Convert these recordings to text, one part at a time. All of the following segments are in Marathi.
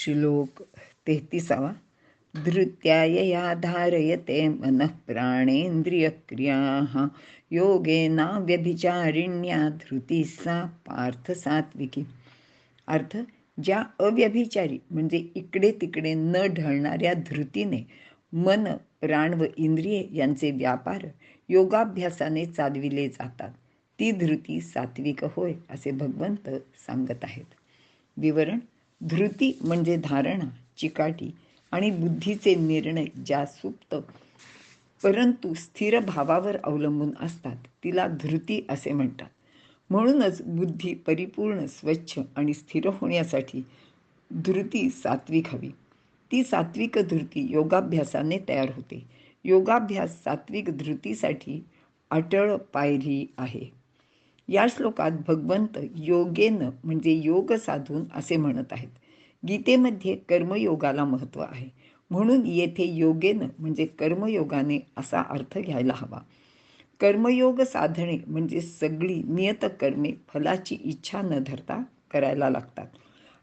श्लोक तेहतीसावा. धृत्यायया धारयते मनः प्राणेन्द्रियक्रियाः. योगेना व्यभिचारिण्या धृती सा पार्थ सात्विकी. अर्थ ज्या अव्यभिचारी म्हणजे इकडे तिकडे न ढळणाऱ्या धृतीने मन प्राण व इंद्रिये यांचे व्यापार योगाभ्यासाने चालविले जातात. ती धृती सात्विक होय असे भगवंत सांगत आहेत. विवरण धृती म्हणजे धारणा चिकाटी आणि बुद्धीचे निर्णय ज्या सुप्त परंतु स्थिर भावावर अवलंबून असतात तिला धृती असे म्हणतात. म्हणूनच बुद्धी परिपूर्ण स्वच्छ आणि स्थिर होण्यासाठी धृती सात्विक हवी. ती सात्विक धृती योगाभ्यासाने तयार होते. योगाभ्यास सात्विक धृतीसाठी अटळ पायरी आहे. या श्लोकात भगवंत योगेन म्हणजे योग साधून असे म्हणत आहेत. गीतेमध्ये कर्मयोगाला महत्त्व आहे. म्हणून येथे योगेन म्हणजे कर्मयोगाने असा अर्थ घ्यायला हवा. कर्मयोग साधणे म्हणजे सगळी नियत कर्मे फलाची इच्छा न धरता करायला लागतात.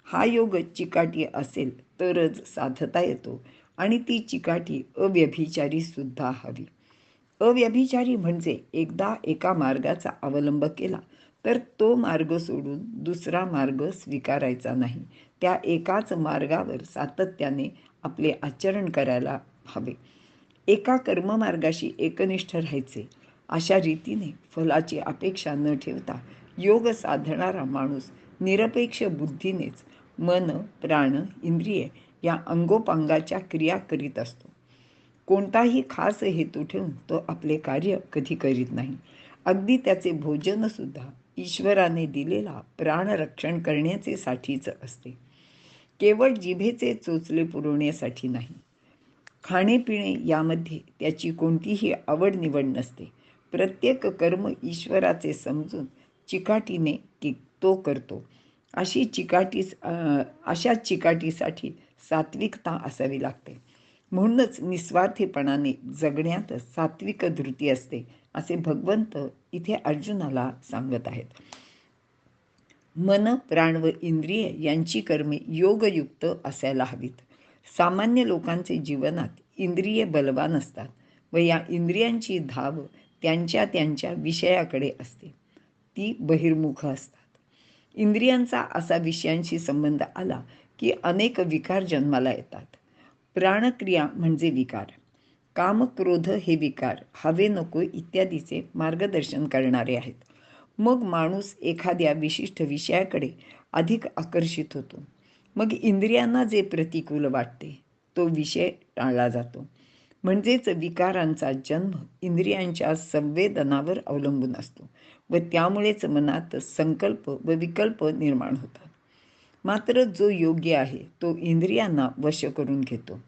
हा योग चिकाटी असेल तरच साधता येतो आणि ती चिकाटी अव्यभिचारी सुद्धा हवी. अव्यभिचारी म्हणजे एकदा एका मार्गाचा अवलंब केला तर तो मार्ग सोडून दुसरा मार्ग स्वीकारायचा नाही. त्या एकाच मार्गावर सातत्याने आपले आचरण करायला हवे. एका कर्ममार्गाशी एकनिष्ठ राहायचे अशा रीतीने फलाची अपेक्षा न ठेवता योग साधणारा माणूस निरपेक्ष बुद्धीनेच मन प्राण इंद्रिये या अंगोपांगाच्या क्रिया करीत असतो. कोणताही खास हेतू ठेवून तो आपले कार्य कधी करीत नाही. अगदी त्याचे भोजनसुद्धा ईश्वराने दिलेला प्राणरक्षण करण्याचे साठीच असते. केवळ जिभेचे चोचले पुरवण्यासाठी नाही. खाणेपिणे यामध्ये त्याची कोणतीही आवड निवड नसते. प्रत्येक कर्म ईश्वराचे समजून चिकाटीने की तो करतो. अशी चिकाटी अशा चिकाटीसाठी सात्विकता असावी लागते. म्हणूनच निस्वार्थीपणाने जगण्यात सात्विक धृती असते असे भगवंत इथे अर्जुनाला सांगत आहेत. मन प्राण व इंद्रिय यांची कर्मे योगयुक्त असायला हवीत. सामान्य लोकांचे जीवनात इंद्रिय बलवान असतात व या इंद्रियांची धाव त्यांच्या त्यांच्या विषयाकडे असते. ती बहिर्मुख असतात. इंद्रियांचा असा विषयांशी संबंध आला की अनेक विकार जन्माला येतात. प्राणक्रिया म्हणजे विकार. काम क्रोध हे विकार. हवे नको इत्यादीचे मार्गदर्शन करणारे आहेत. मग माणूस एखाद्या विशिष्ट विषयाकडे अधिक आकर्षित होतो. मग इंद्रियांना जे प्रतिकूल वाटते तो विषय टाळला जातो. म्हणजेच विकारांचा जन्म इंद्रियांच्या संवेदनावर अवलंबून असतो व त्यामुळेच मनात संकल्प व विकल्प निर्माण होतात. मात्र जो योग्य आहे तो इंद्रियांना वश करून घेतो.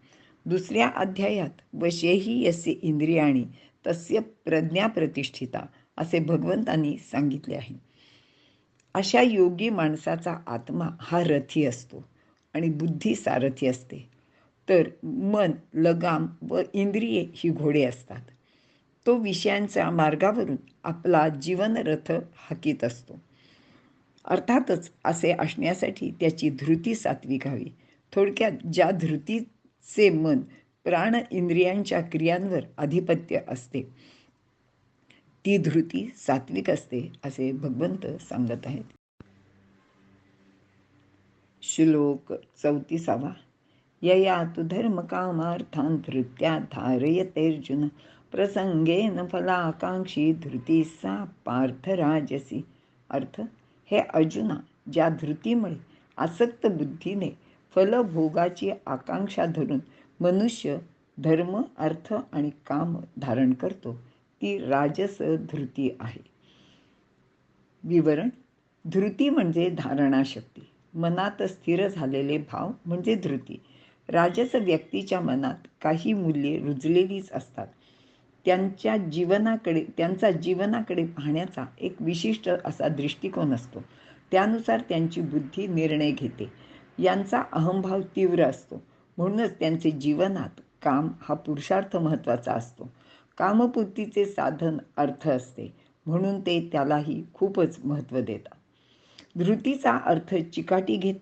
दुसऱ्या अध्यायात वशेही यसे इंद्रियाणी तस्य प्रज्ञा प्रतिष्ठिता असे भगवंतांनी सांगितले आहे. अशा योगी माणसाचा आत्मा हा रथी असतो आणि बुद्धी सारथी असते. तर मन लगाम व इंद्रिये ही घोडे असतात. तो विषयांच्या मार्गावरून आपला जीवनरथ हाकीत असतो. अर्थातच असे असण्यासाठी त्याची धृती सात्विक हवी थोडक्यात ज्या धृतीचे मन प्राण इंद्रियांच्या क्रियांवर आधिपत्य असते ती धृती सात्विक असते असे भगवंत सांगत आहेत. श्लोक चौतीसावा. यया तु धर्मकामार्थान धृत्या धारयतेर्जुन प्रसंगेन फलाकांक्षी धृती सा पार्थराजसी अर्थ हे अर्जुना ज्या धृतीमुळे आसक्त बुद्धीने फलभोगाची आकांक्षा धरून मनुष्य धर्म अर्थ आणि काम धारण करतो ती राजस धृती आहे. विवरण धृती म्हणजे धारणाशक्ती. मनात स्थिर झालेले भाव म्हणजे धृती. राजस व्यक्तीच्या मनात काही मूल्ये रुजलेलीच असतात. त्यांच्या जीवनाकडे त्यांचा जीवनाकडे पाहण्याचा एक विशिष्ट असा दृष्टिकोन असतो. त्यानुसार त्यांची बुद्धी निर्णय घेते. यांचा अहंभाव तीव्र असतो. म्हणूनच त्यांचे जीवनात काम हा पुरुषार्थ महत्त्वाचा असतो. कामपूर्तीचे साधन अर्थ असते. म्हणून ते त्यालाही खूपच महत्त्व देतात. धृतीचा अर्थ चिकाटी घेत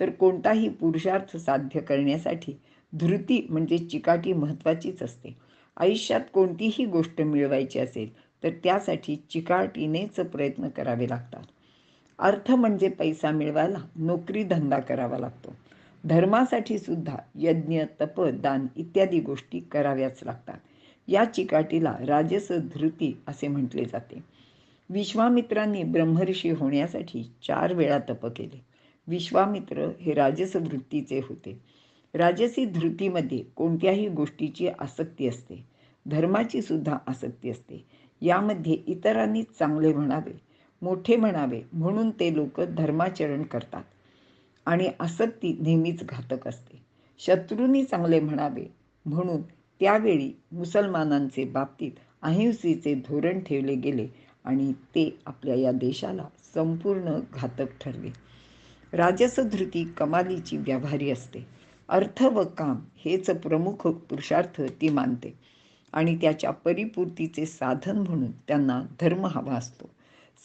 तर कोणताही पुरुषार्थ साध्य करण्यासाठी धृती म्हणजे चिकाटी महत्त्वाचीच असते. आयुष्यात कोणतीही गोष्ट मिळवायची असेल तर त्यासाठी चिकाटीनेच प्रयत्न करावे लागतात. अर्थ म्हणजे पैसा मिळवायला नोकरी धंदा करावा लागतो. धर्मासाठी सुद्धा यज्ञ तप दान इत्यादी गोष्टी कराव्याच लागतात. या चिकाटीला राजस धृती असे म्हटले जाते. विश्वामित्रांनी ब्रह्मऋषी होण्यासाठी चार वेळा तप केले. विश्वामित्र हे राजस वृत्तीचे होते. राजसी धृतीमध्ये कोणत्याही गोष्टीची आसक्ती असते. धर्माची सुद्धा आसक्ती असते. यामध्ये इतरांनी चांगले म्हणावे मोठे म्हणावे म्हणून ते लोक धर्माचरण करतात. आणि आसक्ती नेहमीच घातक असते. शत्रूंनी चांगले म्हणावे म्हणून त्यावेळी मुसलमानांचे बाबतीत अहिंसेचे धोरण ठेवले गेले आणि ते आपल्या या देशाला संपूर्ण घातक ठरले. राजसधृती कमालीची व्याभारी असते. अर्थ व काम हेच प्रमुख पुरुषार्थ ती मानते. आणि त्याच्या परिपूर्तीचे साधन म्हणून त्यांना धर्म हवा असतो.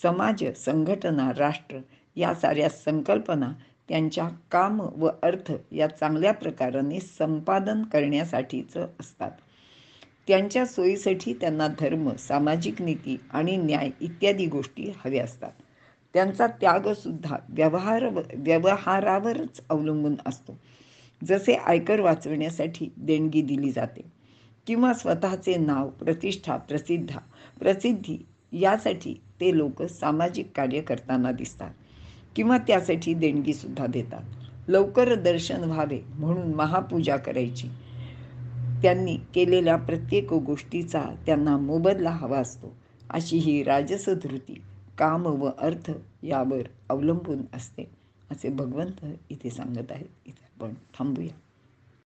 समाज संघटना राष्ट्र या साऱ्या संकल्पना त्यांच्या काम व अर्थ या चांगल्या प्रकाराने संपादन करण्यासाठीच असतात. त्यांच्या सोयीसाठी त्यांना धर्म सामाजिक नीती आणि न्याय इत्यादी गोष्टी हव्या असतात. त्यांचा त्यागसुद्धा व्यवहार व्यवहारावरच अवलंबून असतो. जसे आयकर वाचवण्यासाठी देणगी दिली जाते किंवा स्वतःचे नाव प्रतिष्ठा प्रसिद्धा प्रसिद्धी यासाठी ते लोक सामाजिक कार्य करताना दिसतात किंवा त्यासाठी देणगीसुद्धा देतात. लवकर दर्शन व्हावे म्हणून महापूजा करायची. त्यांनी केलेल्या प्रत्येक गोष्टीचा त्यांना मोबदला हवा असतो. अशी ही राजसधृती काम व अर्थ यावर अवलंबून असते असे भगवंत इथे सांगत आहेत. इथे आपण थांबूया